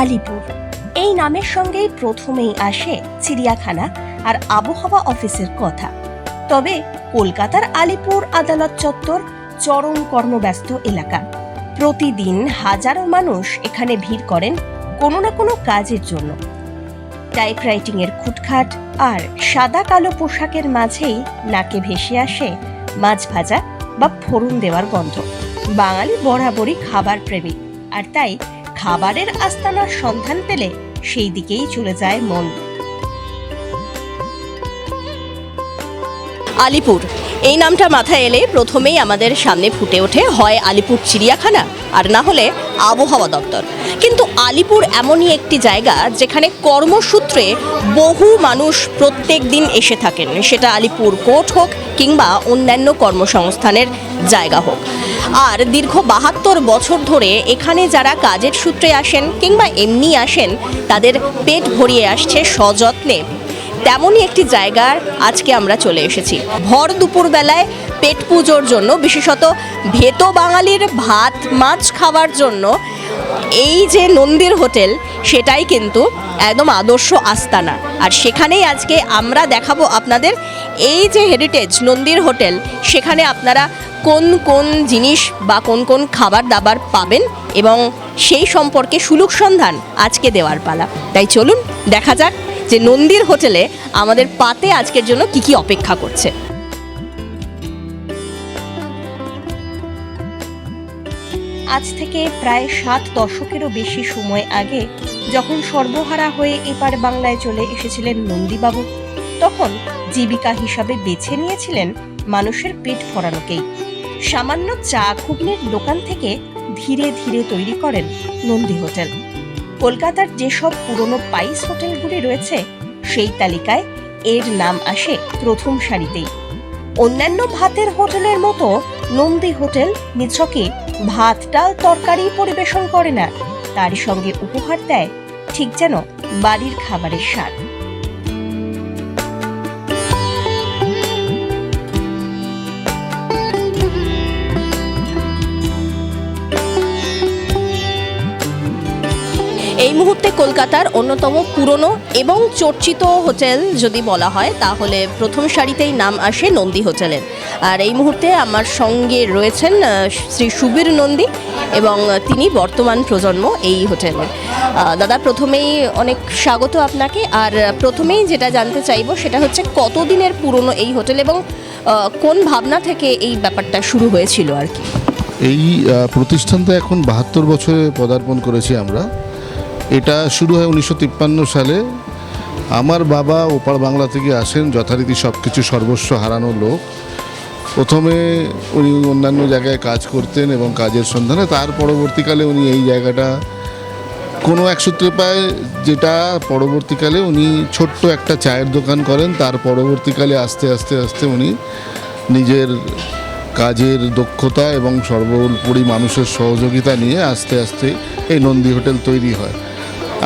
আলিপুর। এই নামের সঙ্গেই প্রথমেই আসে চিড়িয়াখানা আর আবহাওয়া অফিসের কথা। তবে কলকাতার আলিপুর আদালত চত্বর চরম কর্মব্যস্ত এলাকা। প্রতিদিন হাজারো মানুষ এখানে ভিড় করেন কোনো না কোনো কাজের জন্য। টাইপরাইটিং এর খুটখাট আর সাদা কালো পোশাকের মাঝেই নাকে ভেসে আসে মাছ ভাজা বা ফোড়ন দেওয়ার গন্ধ। বাঙালি বরাবরই খাবার প্রেমী, আর তাই খাবারের আস্তানার সন্ধান পেলে সেই দিকেই চলে যায় মন। আলিপুর, এই নামটা মাথায় এলে প্রথমেই আমাদের সামনে ফুটে ওঠে, হয় আলিপুর চিড়িয়াখানা, আর না হলে আবহাওয়া দপ্তর। কিন্তু আলিপুর এমনই একটি জায়গা যেখানে কর্মসূত্রে বহু মানুষ প্রত্যেক দিন এসে থাকেন। সেটা আলিপুর কোর্ট হোক কিংবা অন্যান্য কর্মসংস্থানের জায়গা হোক। আর দীর্ঘ বাহাত্তর বছর ধরে এখানে যারা কাজের সূত্রে আসেন কিংবা এমনি আসেন, তাদের পেট ভরিয়ে আসছে সযত্নে। তেমনই একটি জায়গার আজকে আমরা চলে এসেছি। ভর দুপুরবেলায় পেট পুজোর জন্য, বিশেষত ভেতো বাঙালির ভাত, মাছ খাওয়ার জন্য, এই যে নন্দির হোটেল, সেটাই কিন্তু একদম আদর্শ আস্তানা। আর সেখানেই আজকে আমরা দেখাবো আপনাদের এই যে হেরিটেজ নন্দির হোটেল, সেখানে আপনারা কোন কোন জিনিস বা কোন কোন খাবার দাবার পাবেন এবং সেই সম্পর্কে সুলুক সন্ধান আজকে দেওয়ার পালা। তাই চলুন, দেখা যাক যে নন্দির হোটেলে আমাদের পাতে আজকের জন্য কি কি অপেক্ষা করছে। আজ থেকে প্রায় সাত দশকেরও বেশি সময় আগে যখন সর্বহারা হয়ে এপার বাংলায় চলে এসেছিলেন নন্দীবাবু, তখন জীবিকা হিসাবে বেছে নিয়েছিলেন মানুষের পেট ভরানোকেই। সামান্য চা ঘুগনির দোকান থেকে ধীরে ধীরে তৈরি করেন নন্দী হোটেল। কলকাতার যেসব পুরনো পাইস হোটেলগুলি রয়েছে, সেই তালিকায় এর নাম আসে প্রথম সারিতেই। অন্যান্য ভাতের হোটেলের মতো নন্দী হোটেল নিছকে ভাত ডাল তরকারি পরিবেশন করে না। তার সঙ্গে উপহার দেয় ঠিক যেন বাড়ির খাবারের স্বাদ। এই মুহূর্তে কলকাতার অন্যতম পুরনো এবং চর্চিত হোটেল যদি বলা হয়, তাহলে প্রথম সারিতেই নাম আসে নন্দী হোটেলের। আর এই মুহূর্তে আমার সঙ্গে রয়েছেন শ্রী সুবীর নন্দী এবং তিনি বর্তমান প্রজন্ম এই হোটেলের। দাদা, প্রথমেই অনেক স্বাগত আপনাকে। আর প্রথমেই যেটা জানতে চাইব, সেটা হচ্ছে কতদিনের পুরনো এই হোটেল এবং কোন ভাবনা থেকে এই ব্যাপারটা শুরু হয়েছিল আর কি? এই প্রতিষ্ঠানটা এখন বাহাত্তর বছরে পদার্পণ করেছি আমরা। এটা শুরু হয় উনিশশো তিপ্পান্ন সালে। আমার বাবা ওপার বাংলা থেকে আসেন, যথারীতি সব কিছু সর্বস্ব হারানো লোক। প্রথমে উনি অন্যান্য জায়গায় কাজ করতেন এবং কাজের সন্ধানে, তার পরবর্তীকালে উনি এই জায়গাটা কোনো এক সূত্রে পায়, যেটা পরবর্তীকালে উনি ছোট্ট একটা চায়ের দোকান করেন, তার পরবর্তীকালে আস্তে আস্তে আস্তে উনি নিজের কাজের দক্ষতা এবং সর্বোপরি মানুষের সহযোগিতা নিয়ে আস্তে আস্তে এই নন্দী হোটেল তৈরি হয়।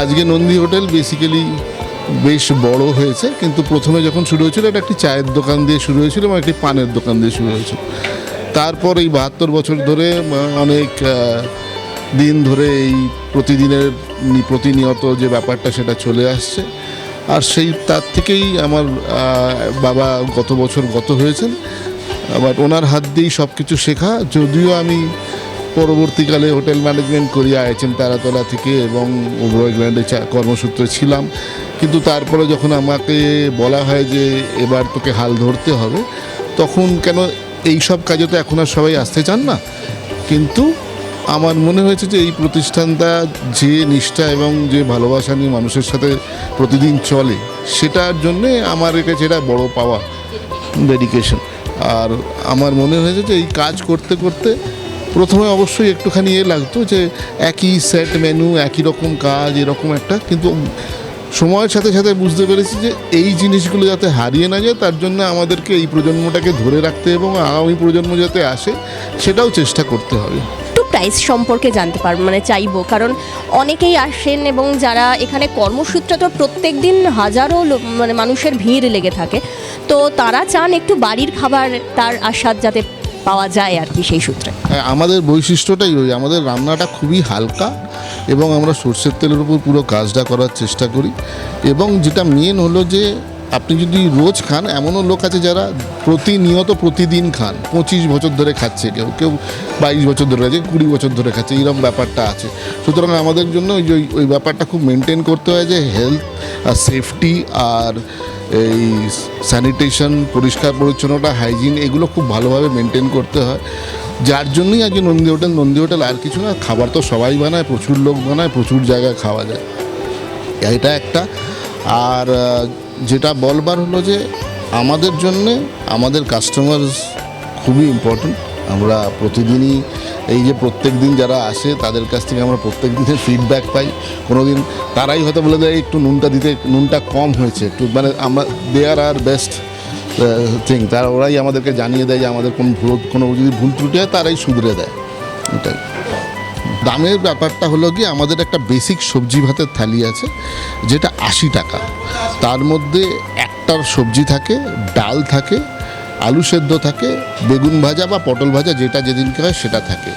আজকে নন্দী হোটেল বেসিক্যালি বেশ বড় হয়েছে, কিন্তু প্রথমে যখন শুরু হয়েছিল এটা একটি চায়ের দোকান দিয়ে শুরু হয়েছিল এবং একটি পানের দোকান দিয়ে শুরু হয়েছিল। তারপর এই বাহাত্তর বছর ধরে অনেক দিন ধরে এই প্রতিদিনের প্রতিনিয়ত যে ব্যাপারটা সেটা চলে আসছে। আর সেই, তার থেকেই আমার বাবা গত বছর গত হয়েছেন আবার ওনার হাত দিয়েই সব কিছু শেখা। যদিও আমি পরবর্তীকালে হোটেল ম্যানেজমেন্ট করি আইএচএম তারাতলা থেকে এবং ওবরয় গ্র্যান্ডে কর্মসূত্রে ছিলাম। কিন্তু তারপরে যখন আমাকে বলা হয় যে এবার তোকে হাল ধরতে হবে, তখন কেন এই সব কাজে তো এখন আর সবাই আসতে চান না? কিন্তু আমার মনে হয়েছে যে এই প্রতিষ্ঠানটা যে নিষ্ঠা এবং যে ভালোবাসা নিয়ে মানুষের সাথে প্রতিদিন চলে, সেটার জন্যে আমার কাছে এটা বড় পাওয়া ডেডিকেশন আর আমার মনে হয়েছে যে এই কাজ করতে করতে প্রথমে অবশ্যই একটুখানি এ লাগতো যে একই সেট মেনু একই রকম কাজ, এরকম একটা, কিন্তু সময়ের সাথে সাথে বুঝতে পেরেছি যে এই জিনিসগুলো যাতে হারিয়ে না যায়, তার জন্য আমাদেরকে এই প্রজন্মটাকে ধরে রাখতে এবং আগামী প্রজন্ম যাতে আসে, সেটাও চেষ্টা করতে হবে। প্রাইস সম্পর্কে জানতে পারব মানে চাইব, কারণ অনেকেই আসেন এবং যারা এখানে কর্মসূত্রে তো প্রত্যেক দিন হাজারো মানে মানুষের ভিড় লেগে থাকে। তো তারা চান একটু বাড়ির খাবার, তার আস্বাদ যাতে পাওয়া যায় আর কি সেই সূত্রে। হ্যাঁ, আমাদের বৈশিষ্ট্যটাই ওই আমাদের রান্নাটা খুবই হালকা এবং আমরা সর্ষের তেলের উপর পুরো কাজটা করার চেষ্টা করি। এবং যেটা মেন হলো যে আপনি যদি রোজ খান এমনও লোক আছে যারা প্রতিনিয়ত প্রতিদিন খান পঁচিশ বছর ধরে খাচ্ছে কেউ কেউ বাইশ বছর ধরে খাচ্ছে কুড়ি বছর ধরে খাচ্ছে এরকম ব্যাপারটা আছে। সুতরাং আমাদের জন্য ওই ওই- ওই ব্যাপারটা খুব মেনটেন করতে হয় যে হেলথ আর সেফটি আর এই স্যানিটেশন পরিষ্কার পরিচ্ছন্নতা হাইজিন এগুলো খুব ভালোভাবে মেনটেন করতে হয়। যার জন্যই আজকে নন্দী হোটেল নন্দী হোটেল আর কিছু না, খাবার তো সবাই বানায়, প্রচুর লোক বানায়, প্রচুর জায়গায় খাওয়া যায়। এটা একটা। আর যেটা বলবার হলো যে, আমাদের জন্যে, আমাদের কাস্টমার খুবই ইম্পর্ট্যান্ট আমরা প্রতিদিনই এই যে প্রত্যেক দিন যারা আসে, তাদের কাছ থেকে আমরা প্রত্যেক দিনের ফিডব্যাক পাই। কোনো দিন তারাই হয়তো বলে দেয়, একটু নুনটা দিতে, নুনটা কম হয়েছে। একটু মানে আমরা দেয়ার আর বেস্ট থিং তারা, ওরাই আমাদেরকে জানিয়ে দেয় যে আমাদের কোন ভুল, কোনো যদি ভুল ত্রুটি হয়, তারাই শুধরে দেয়। এটাই। দামের ব্যাপারটা হলো কি, আমাদের একটা বেসিক সবজি ভাতের থালি আছে, যেটা আশি টাকা। তার মধ্যে একটার সবজি থাকে, ডাল থাকে আলু সেদ্ধ থাকে, বেগুন ভাজা বা পটল ভাজা যেটা যেদিনকে হয় সেটা থাকে।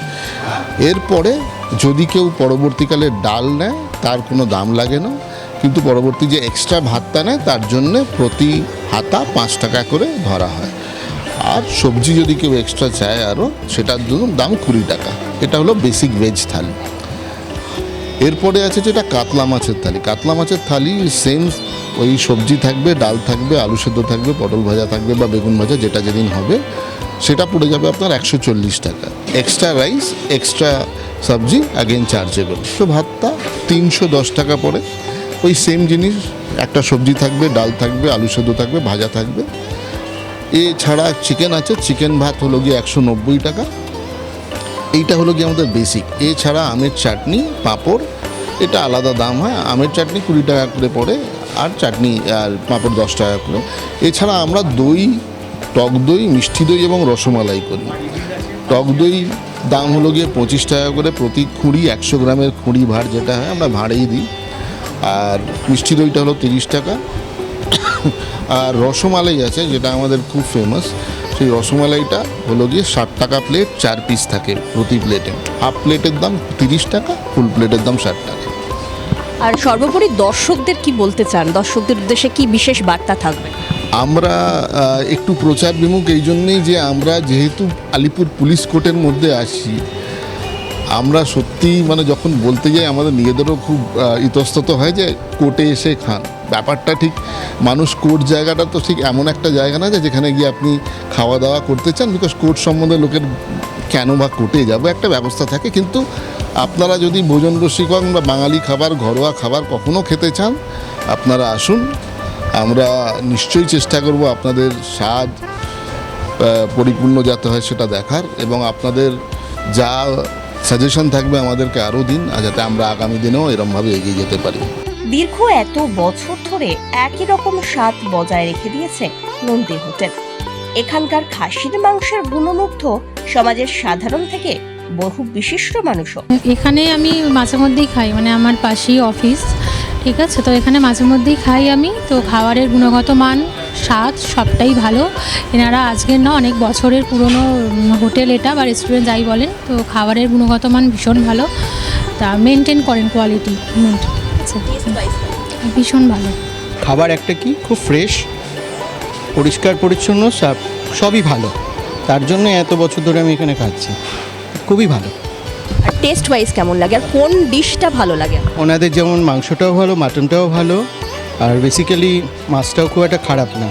এরপরে যদি কেউ পরবর্তীকালে ডাল নেয়, তার কোনো দাম লাগে না। কিন্তু পরবর্তী যে এক্সট্রা ভাতটা নেয়, তার জন্যে প্রতি হাতা পাঁচ টাকা করে ধরা হয়। আর সবজি যদি কেউ এক্সট্রা চায় আরও, সেটার জন্য দাম কুড়ি টাকা। এটা হলো বেসিক ভেজ থালি। এরপরে আছে যেটা কাতলা মাছের থালি। কাতলা মাছের থালি সেম ওই সবজি থাকবে, ডাল থাকবে, আলু সেদ্ধ থাকবে, পটল ভাজা থাকবে বা বেগুন ভাজা, যেটা যেদিন হবে, সেটা পড়ে যাবে আপনার একশো চল্লিশ টাকা। এক্সট্রা রাইস এক্সট্রা সবজি আগেন চার্জেবল তো ভাতটা তিনশো দশ টাকা পড়ে। ওই সেম জিনিস, একটা সবজি থাকবে, ডাল থাকবে, আলু সেদ্ধ থাকবে, ভাজা থাকবে। এছাড়া চিকেন আছে চিকেন ভাত হলো গিয়ে একশো নব্বই টাকা। এইটা হলো গিয়ে আমাদের বেসিক এছাড়া আমের চাটনি, পাঁপড়, এটা আলাদা দাম হয়। আমের চাটনি কুড়ি টাকা করে পড়ে। আর চাটনি আর পাঁপড় দশ টাকা করে। এছাড়া আমরা দই, টক দই, মিষ্টি দই এবং রসমালাই করি। টক দই দাম হলো গিয়ে পঁচিশ টাকা করে প্রতি খুঁড়ি একশো গ্রামের খুঁড়ি ভাড় যেটা হয় আমরা ভাড়েই দিই। আর মিষ্টি দইটা হলো তিরিশ টাকা। আর রসমালাই আছে যেটা আমাদের খুব ফেমাস সেই রসমালাইটা হলো গিয়ে ষাট টাকা প্লেট চার পিস থাকে প্রতি প্লেটে হাফ প্লেটের দাম তিরিশ টাকা ফুল প্লেটের দাম ষাট টাকা। আর সর্বোপরি দর্শকদের কি বলতে চান? দর্শকদের উদ্দেশ্যে কি বিশেষ বার্তা থাকবে? আমরা একটু প্রচার বিমুখ এই জন্যেই যে আমরা যেহেতু আলিপুর পুলিশ কোর্টের মধ্যে আসি আমরা সত্যি মানে যখন বলতে যাই, আমাদের নিজেদেরও খুব ইতস্তত হয় যে কোর্টে এসে খান। ব্যাপারটা ঠিক, মানুষ কোর্ট জায়গাটা তো ঠিক এমন একটা জায়গা না যে যেখানে গিয়ে আপনি খাওয়া দাওয়া করতে চান বিকজ কোর্ট সম্বন্ধে লোকের কেন বা কোর্টে যাব, একটা ব্যবস্থা থাকে। কিন্তু আপনারা যদি ভোজন রসিক বা বাঙালি খাবার, ঘরোয়া খাবার কখনও খেতে চান, আপনারা আসুন। আমরা নিশ্চয়ই চেষ্টা করব আপনাদের স্বাদ পরিপূর্ণ যাতে হয় সেটা দেখার এবং আপনাদের যা সাজেশন থাকবে আমাদেরকে আরও দিন যাতে আমরা আগামী দিনেও এরমভাবে এগিয়ে যেতে পারি। দীর্ঘ এত বছর ধরে একই রকম স্বাদ বজায় রেখে দিয়েছে নন্দী হোটেল। এখানকার খাসির মাংসের গুণমুগ্ধ সমাজের সাধারণ থেকে বহু বিশিষ্ট মানুষও। এখানে আমি মাঝে মধ্যেই খাই মানে আমার পাশেই অফিস ঠিক আছে? তো এখানে মাঝে মধ্যেই খাই আমি। তো খাবারের গুণগত মান স্বাদ সবটাই ভালো। এনারা আজকের না অনেক বছরের পুরনো হোটেল এটা বা রেস্টুরেন্ট যাই বলেন তো খাবারের গুণগত মান ভীষণ ভালো। তা মেনটেন করেন কোয়ালিটি ভীষণ ভালো। খাবার একটা কি? খুব ফ্রেশ পরিষ্কার পরিচ্ছন্ন সব সবই ভালো। তার জন্য এত বছর ধরে আমি এখানে খাচ্ছি। খুবই ভালো। আর টেস্ট ওয়াইজ কেমন লাগে? আর কোন ডিশটা ভালো লাগে? ওনাদের যেমন মাংসটাও ভালো মাটনটাও ভালো আর বেসিক্যালি মাছটাও খুব একটা খারাপ না।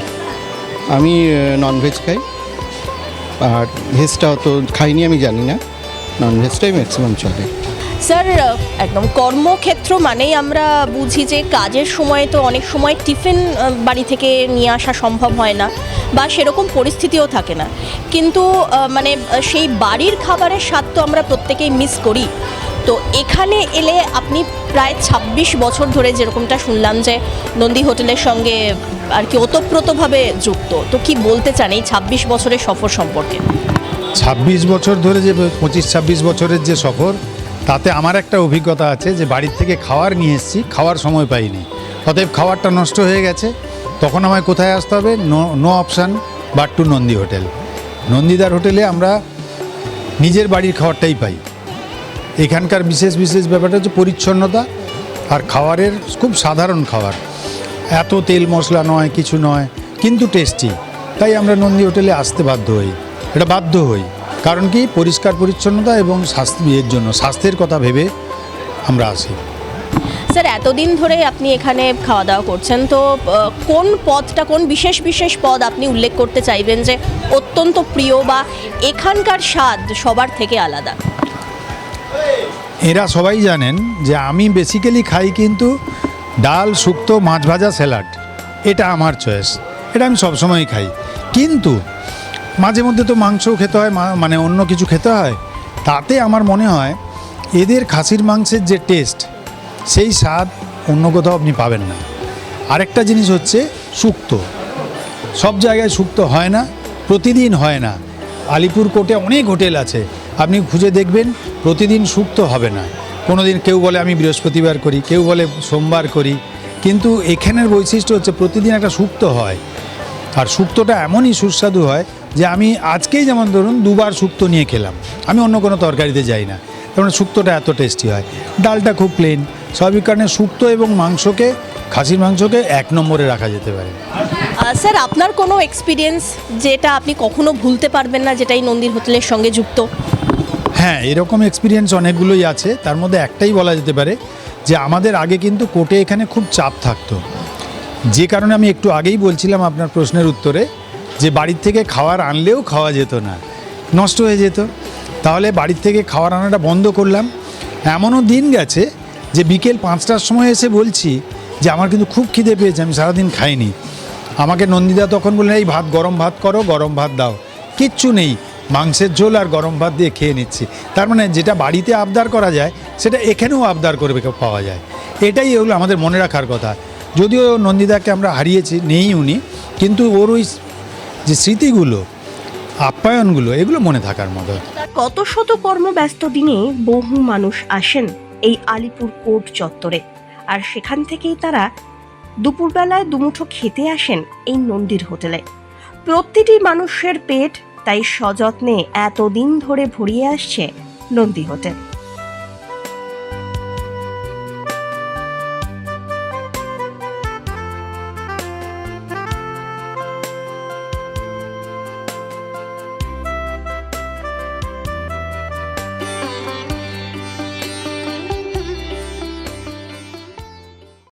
আমি ননভেজ খাই। আর ভেজটা অত খাইনি আমি জানি না। ননভেজটাই ম্যাক্সিমাম চলে। স্যার একদম কর্মক্ষেত্র মানেই আমরা বুঝি যে কাজের সময় তো অনেক সময় টিফিন বাড়ি থেকে নিয়ে আসা সম্ভব হয় না বা সেরকম পরিস্থিতিও থাকে না। কিন্তু মানে সেই বাড়ির খাবারের স্বাদ তো আমরা প্রত্যেকেই মিস করি। তো এখানে এলে আপনি প্রায় ২৬ বছর ধরে যেরকমটা শুনলাম যে নন্দী হোটেলের সঙ্গে আর কি ওতপ্রোতভাবে যুক্ত, তো কি বলতে চান এই ২৬ বছরের সফর সম্পর্কে? ছাব্বিশ বছর ধরে যে, পঁচিশ, ছাব্বিশ বছরের যে সফর তাতে আমার একটা অভিজ্ঞতা আছে যে বাড়ির থেকে খাওয়ার নিয়ে এসেছি, খাওয়ার সময় পাইনি। অতএব খাওয়ারটা নষ্ট হয়ে গেছে। তখন আমায় কোথায় আসতে হবে? No no option, but to Nandi hotel. নন্দীদার হোটেলে আমরা নিজের বাড়ির খাবারটাই পাই। এখানকার বিশেষ বিশেষ ব্যাপারটা হচ্ছে পরিচ্ছন্নতা আর খাবারের খুব সাধারণ খাবার। এত তেল মশলা নয়, কিছু নয়, কিন্তু টেস্টি তাই আমরা নন্দী হোটেলে আসতে বাধ্য হই। এটা বাধ্য হই। কারণ কি? পরিষ্কার পরিচ্ছন্নতা এবং স্বাস্থ্য জন্য স্বাস্থ্যের কথা ভেবে আমরা আসি স্যার এতদিন ধরে আপনি এখানে খাওয়া দাওয়া করছেন তো কোন পদটা কোন বিশেষ বিশেষ পদ আপনি উল্লেখ করতে চাইবেন যে অত্যন্ত প্রিয় বা এখানকার স্বাদ সবার থেকে আলাদা? এরা সবাই জানেন যে আমি বেসিক্যালি খাই কিন্তু ডাল শুক্তো মাছ ভাজা স্যালাড। এটা আমার চয়েস এটা আমি সবসময় খাই। কিন্তু মাঝে মধ্যে তো মাংসও খেতে হয় মানে অন্য কিছু খেতে হয়। তাতে আমার মনে হয় এদের খাসির মাংসের যে টেস্ট সেই স্বাদ অন্য কোথাও আপনি পাবেন না। আরেকটা জিনিস হচ্ছে শুক্তো। সব জায়গায় শুক্তো হয় না, প্রতিদিন হয় না। আলিপুর কোর্টে অনেক হোটেল আছে। আপনি খুঁজে দেখবেন, প্রতিদিন শুক্তো হবে না। কোনো দিন কেউ বলে আমি বৃহস্পতিবার করি, কেউ বলে সোমবার করি। কিন্তু এখানের বৈশিষ্ট্য হচ্ছে প্রতিদিন একটা শুক্তো হয়। আর শুক্তোটা এমনই সুস্বাদু হয় যে আমি আজকেই যেমন ধরুন দুবার শুক্তো নিয়ে খেলাম। আমি অন্য কোনো তরকারিতে যাই না। কারণ শুক্তোটা এত টেস্টি হয়। ডালটা খুব প্লেন স্বাভাবিক কারণে শুক্তো এবং মাংসকে খাসির মাংসকে এক নম্বরে রাখা যেতে পারে। স্যার আপনার কোনো এক্সপিরিয়েন্স যেটা আপনি কখনো ভুলতে পারবেন না যেটা এই নন্দীর হোটেলের সঙ্গে যুক্ত? হ্যাঁ এরকম এক্সপিরিয়েন্স অনেকগুলোই আছে। তার মধ্যে একটাই বলা যেতে পারে যে আমাদের আগে কিন্তু কোর্টে এখানে খুব চাপ থাকতো। যে কারণে আমি একটু আগেই বলছিলাম আপনার প্রশ্নের উত্তরে যে বাড়ির থেকে খাবার আনলেও খাওয়া যেত না, নষ্ট হয়ে যেত। তাহলে বাড়ির থেকে খাওয়ার আনাটা বন্ধ করলাম। এমনও দিন গেছে যে বিকেল পাঁচটার সময় এসে বলছি যে আমার কিন্তু খুব খিদে পেয়েছে, আমি সারাদিন খাইনি। আমাকে নন্দিদা তখন বললেন, এই ভাত গরম ভাত করো, গরম ভাত দাও। কিচ্ছু নেই, মাংসের ঝোল আর গরম ভাত দিয়ে খেয়ে নিচ্ছি। তার মানে যেটা বাড়িতে আবদার করা যায়, সেটা এখানেও আবদার করে পাওয়া যায়। এটাই হলো আমাদের মনে রাখার কথা। যদিও নন্দিদাকে আমরা হারিয়েছি, নেই উনি, কিন্তু ওর ওই যে স্মৃতিগুলো, আপ্যায়নগুলো, এগুলো মনে থাকার মতো। কত শত কর্মব্যস্ত দিনে বহু মানুষ আসেন এই আলিপুর কোর্ট চত্বরে। আর সেখান থেকেই তারা দুপুরবেলায় দুমুঠো খেতে আসেন এই নন্দীর হোটেলে। প্রতিটি মানুষের পেট তাই সযত্নে এতদিন ধরে ভরিয়ে আসছে নন্দী হোটেল।